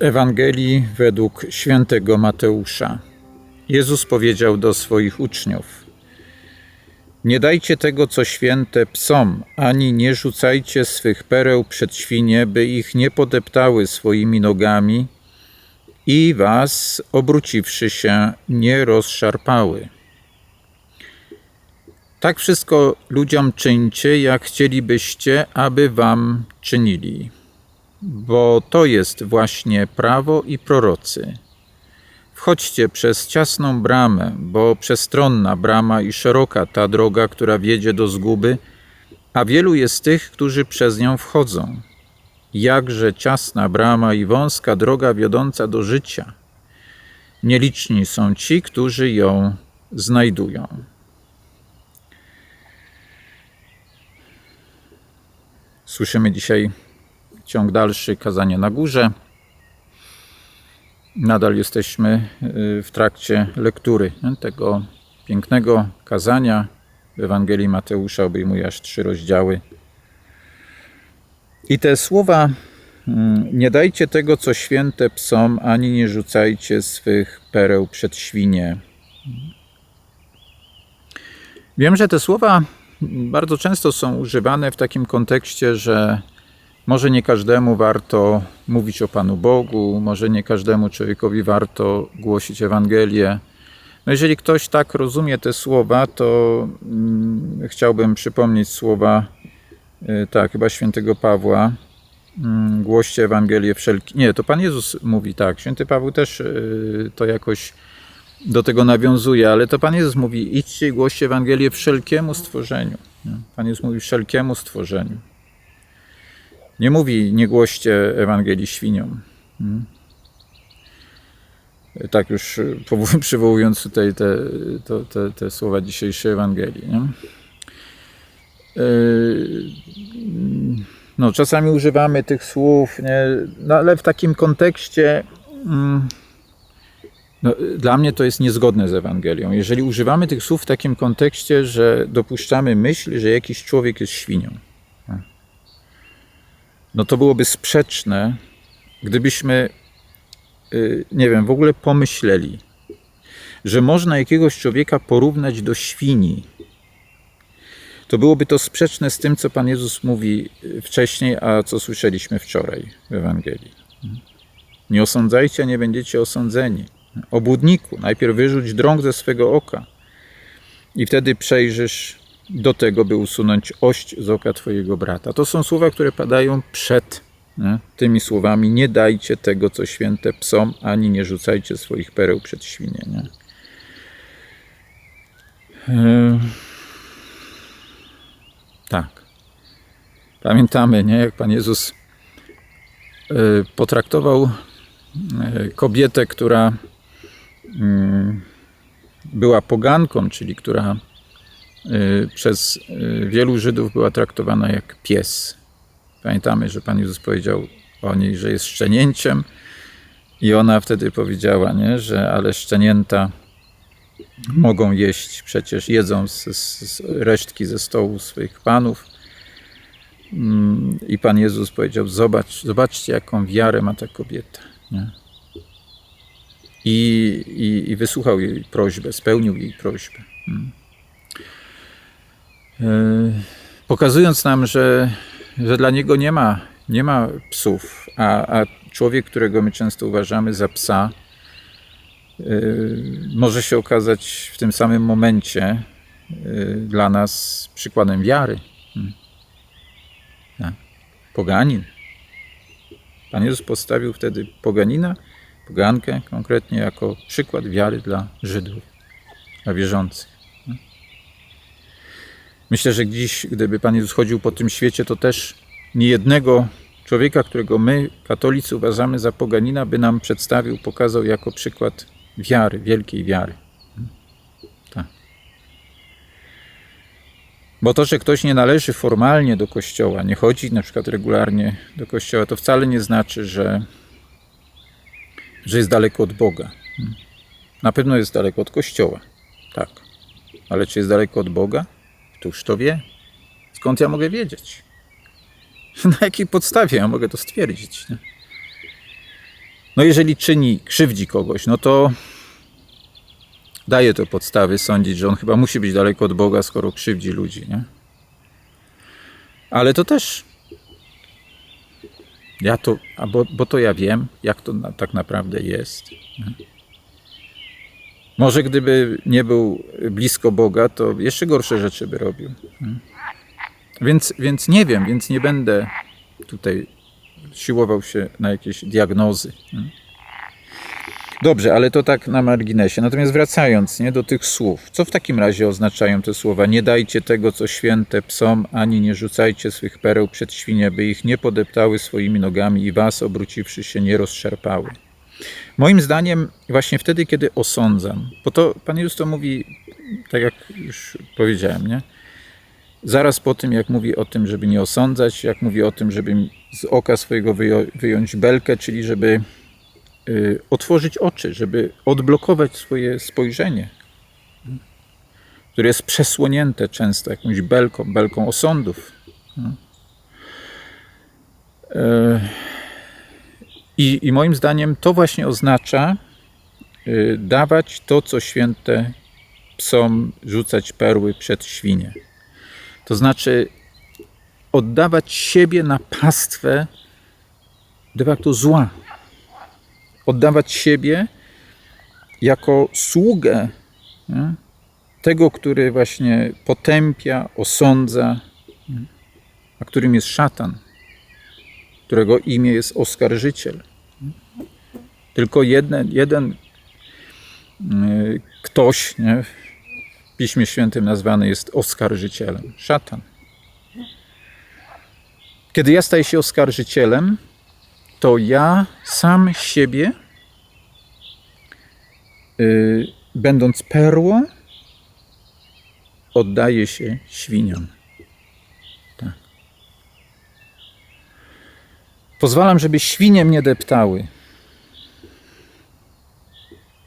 Ewangelii według świętego Mateusza. Jezus powiedział do swoich uczniów: Nie dajcie tego, co święte psom, ani nie rzucajcie swych pereł przed świnie, by ich nie podeptały swoimi nogami i was, obróciwszy się, nie rozszarpały. Tak wszystko ludziom czyńcie, jak chcielibyście, aby wam czynili bo to jest właśnie prawo i prorocy. Wchodźcie przez ciasną bramę, bo przestronna brama i szeroka ta droga, która wiedzie do zguby, a wielu jest tych, którzy przez nią wchodzą. Jakże ciasna brama i wąska droga wiodąca do życia. Nieliczni są ci, którzy ją znajdują. Słyszymy dzisiaj ciąg dalszy kazania na górze. Nadal jesteśmy y, w trakcie lektury tego pięknego kazania. W Ewangelii Mateusza obejmuje aż trzy rozdziały. I te słowa mm, nie dajcie tego, co święte psom, ani nie rzucajcie swych pereł przed świnie. Wiem, że te słowa bardzo często są używane w takim kontekście, że może nie każdemu warto mówić o Panu Bogu, może nie każdemu człowiekowi warto głosić Ewangelię. No jeżeli ktoś tak rozumie te słowa, to mm, chciałbym przypomnieć słowa, y, tak, chyba świętego Pawła. Mm, głoście Ewangelię wszelki. Nie, to Pan Jezus mówi tak. Święty Paweł też y, to jakoś do tego nawiązuje, ale to Pan Jezus mówi: idźcie i głoście Ewangelię wszelkiemu stworzeniu. Pan Jezus mówi wszelkiemu stworzeniu. Nie mówi, nie głoście Ewangelii świniom. Hmm? Tak już przywołując tutaj te, te, te słowa dzisiejszej Ewangelii. Nie? Yy, no, czasami używamy tych słów, nie? No, ale w takim kontekście mm, no, dla mnie to jest niezgodne z Ewangelią. Jeżeli używamy tych słów w takim kontekście, że dopuszczamy myśl, że jakiś człowiek jest świnią no to byłoby sprzeczne, gdybyśmy, y, nie wiem, w ogóle pomyśleli, że można jakiegoś człowieka porównać do świni. To byłoby to sprzeczne z tym, co Pan Jezus mówi wcześniej, a co słyszeliśmy wczoraj w Ewangelii. Nie osądzajcie, nie będziecie osądzeni. Obłudniku, najpierw wyrzuć drąg ze swego oka i wtedy przejrzysz do tego, by usunąć ość z oka Twojego brata. To są słowa, które padają przed nie? tymi słowami: Nie dajcie tego, co święte psom, ani nie rzucajcie swoich pereł przed świnie. Nie? Yy... Tak. Pamiętamy, nie? jak Pan Jezus yy, potraktował yy, kobietę, która yy, była poganką, czyli która przez y, wielu Żydów była traktowana jak pies. Pamiętamy, że Pan Jezus powiedział o niej, że jest szczenięciem i ona wtedy powiedziała, nie, że ale szczenięta mogą jeść, przecież jedzą z, z resztki ze stołu swoich panów. Mm, I Pan Jezus powiedział, zobacz, zobaczcie jaką wiarę ma ta kobieta. Nie? I, i, I wysłuchał jej prośbę, spełnił jej prośbę. Hmm. E, pokazując nam, że, że dla niego nie ma, nie ma psów, a, a człowiek, którego my często uważamy za psa, e, może się okazać w tym samym momencie e, dla nas przykładem wiary. Hmm. Tak. Poganin. Pan Jezus postawił wtedy poganina, pogankę konkretnie jako przykład wiary dla Żydów, dla wierzących. Myślę, że dziś, gdyby Pan Jezus chodził po tym świecie, to też nie jednego człowieka, którego my, katolicy, uważamy za poganina, by nam przedstawił, pokazał jako przykład wiary, wielkiej wiary. Tak. Bo to, że ktoś nie należy formalnie do kościoła, nie chodzi na przykład regularnie do kościoła, to wcale nie znaczy, że, że jest daleko od Boga. Na pewno jest daleko od kościoła, tak. Ale czy jest daleko od Boga? Któż to wie? Skąd ja mogę wiedzieć? Na jakiej podstawie ja mogę to stwierdzić? Nie? No jeżeli czyni, krzywdzi kogoś, no to daje to podstawy sądzić, że on chyba musi być daleko od Boga, skoro krzywdzi ludzi, nie? Ale to też ja to, bo, bo to ja wiem, jak to na, tak naprawdę jest. nie? Może gdyby nie był blisko Boga, to jeszcze gorsze rzeczy by robił. nie? Więc, więc nie wiem, więc nie będę tutaj siłował się na jakieś diagnozy. nie? Dobrze, ale to tak na marginesie. Natomiast wracając nie, do tych słów, co w takim razie oznaczają te słowa? Nie dajcie tego, co święte psom, ani nie rzucajcie swych pereł przed świnie, by ich nie podeptały swoimi nogami i was, obróciwszy się, nie rozszarpały. Moim zdaniem, właśnie wtedy, kiedy osądzam, bo to Pan Jezus to mówi, tak jak już powiedziałem, nie? Zaraz po tym, jak mówi o tym, żeby nie osądzać, jak mówi o tym, żeby z oka swojego wyjąć belkę, czyli żeby y, otworzyć oczy, żeby odblokować swoje spojrzenie, które jest przesłonięte często jakąś belką, belką osądów. Y, I, I moim zdaniem to właśnie oznacza y, dawać to, co święte psom, rzucać perły przed świnie. To znaczy oddawać siebie na pastwę de facto zła. Oddawać siebie jako sługę nie? tego, który właśnie potępia, osądza, a którym jest szatan, którego imię jest oskarżyciel. Tylko jeden, jeden y, ktoś nie? w Piśmie Świętym nazwany jest oskarżycielem szatan. Kiedy ja staję się oskarżycielem, to ja sam siebie, y, będąc perłą, oddaję się świniom. Pozwalam, żeby świnie mnie deptały.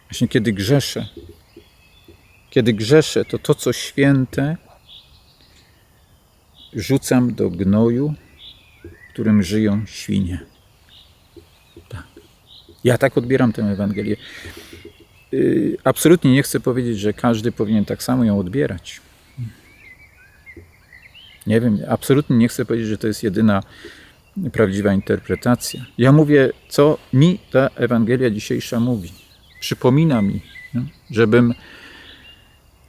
Właśnie kiedy grzeszę, kiedy grzeszę, to to, co święte, rzucam do gnoju, w którym żyją świnie. Tak. Ja tak odbieram tę Ewangelię. Yy, Absolutnie nie chcę powiedzieć, że każdy powinien tak samo ją odbierać. Nie wiem, absolutnie nie chcę powiedzieć, że to jest jedyna prawdziwa interpretacja. Ja mówię, co mi ta Ewangelia dzisiejsza mówi. Przypomina mi, nie? żebym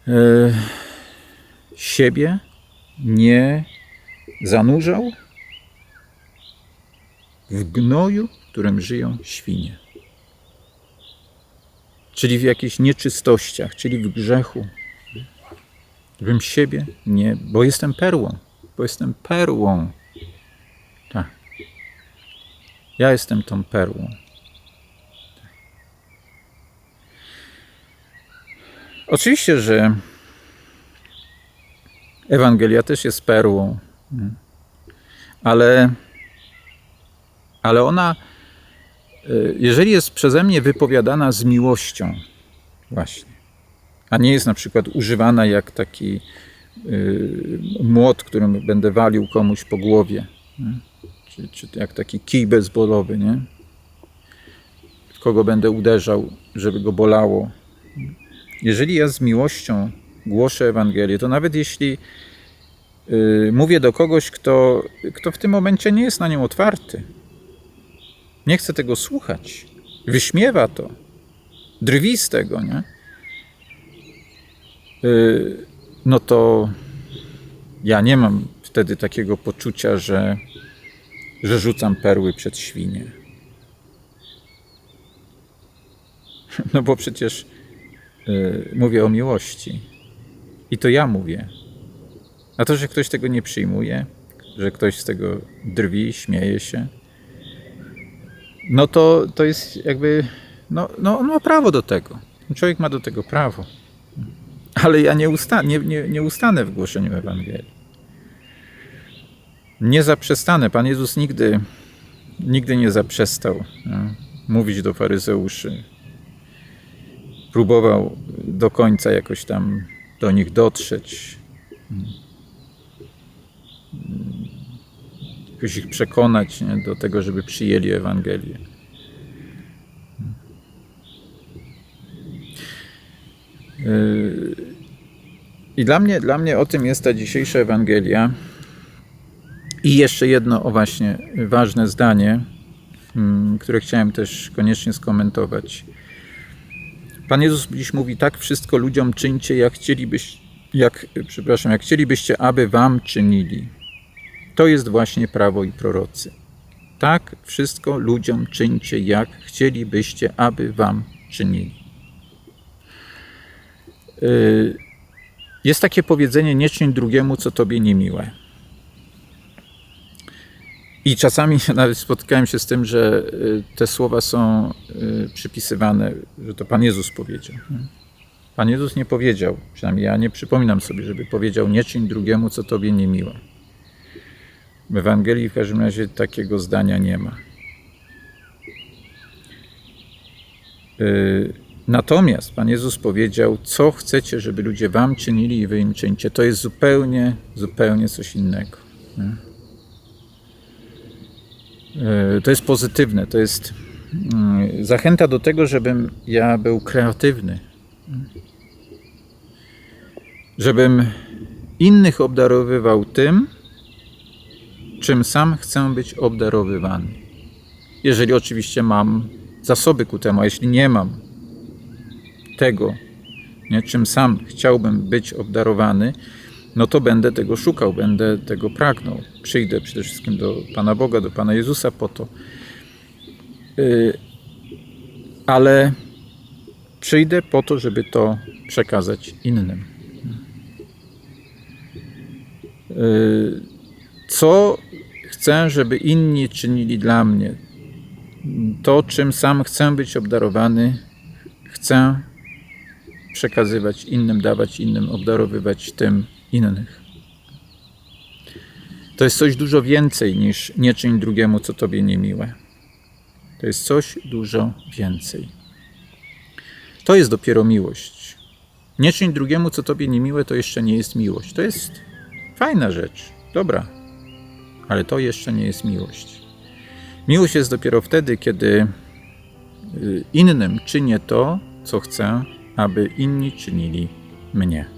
e, siebie nie zanurzał w gnoju, w którym żyją świnie. Czyli w jakichś nieczystościach, czyli w grzechu. Bym siebie nie, bo jestem perłą, bo jestem perłą. Tak. Ja jestem tą perłą. Oczywiście, że Ewangelia też jest perłą, ale, ale ona, y, jeżeli jest przeze mnie wypowiadana z miłością, właśnie, a nie jest na przykład używana jak taki y, młot, którym będę walił komuś po głowie? Czy, czy jak taki kij bezbolowy, nie? W kogo będę uderzał, żeby go bolało. Jeżeli ja z miłością głoszę Ewangelię, to nawet jeśli y, mówię do kogoś, kto, kto w tym momencie nie jest na nią otwarty, nie chce tego słuchać, wyśmiewa to, drwi z tego, nie? Y, no to ja nie mam wtedy takiego poczucia, że, że rzucam perły przed świnie. No bo przecież y, mówię o miłości. I to ja mówię. A to, że ktoś tego nie przyjmuje, że ktoś z tego drwi, śmieje się, no to, to jest jakby, no, no on ma prawo do tego. Człowiek ma do tego prawo. Ale ja nie, usta nie, nie, nie ustanę w głoszeniu Ewangelii niezaprzestane. Pan Jezus nigdy, nigdy nie zaprzestał no, mówić do faryzeuszy. Próbował do końca jakoś tam do nich dotrzeć, jakoś ich przekonać nie, do tego, żeby przyjęli Ewangelię. Yy, I dla mnie, dla mnie o tym jest ta dzisiejsza Ewangelia. I jeszcze jedno, o właśnie, ważne zdanie, mm, które chciałem też koniecznie skomentować. Pan Jezus dziś mówi, tak wszystko ludziom czyńcie, jak chcielibyście, jak, przepraszam, jak chcielibyście, aby wam czynili. To jest właśnie prawo i prorocy. Tak wszystko ludziom czyńcie, jak chcielibyście, aby wam czynili. Yy, Jest takie powiedzenie, nie czyń drugiemu, co tobie niemiłe. I czasami nawet spotkałem się z tym, że y, te słowa są y, przypisywane, że to Pan Jezus powiedział. Pan Jezus nie powiedział, przynajmniej ja nie przypominam sobie, żeby powiedział, nie czyń drugiemu, co tobie niemiłe. W Ewangelii w każdym razie takiego zdania nie ma. Y, Natomiast Pan Jezus powiedział, co chcecie, żeby ludzie wam czynili i wy im czyńcie. To jest zupełnie, zupełnie coś innego. Y, To jest pozytywne, to jest mm, zachęta do tego, żebym ja był kreatywny. Żebym innych obdarowywał tym, czym sam chcę być obdarowywany. Jeżeli oczywiście mam zasoby ku temu, a jeśli nie mam tego, nie, czym sam chciałbym być obdarowany, no to będę tego szukał, będę tego pragnął. Przyjdę przede wszystkim do Pana Boga, do Pana Jezusa po to. Yy, Ale przyjdę po to, żeby to przekazać innym. Yy, Co chcę, żeby inni czynili dla mnie? To, czym sam chcę być obdarowany, chcę przekazywać innym, dawać innym, obdarowywać tym innych. To jest coś dużo więcej niż nie czyń drugiemu, co tobie niemiłe. To jest coś dużo więcej. To jest dopiero miłość. Nie czyń drugiemu, co tobie niemiłe, to jeszcze nie jest miłość. To jest fajna rzecz, dobra, ale to jeszcze nie jest miłość. Miłość jest dopiero wtedy, kiedy y, innym czynię to, co chcę, aby inni czynili mnie.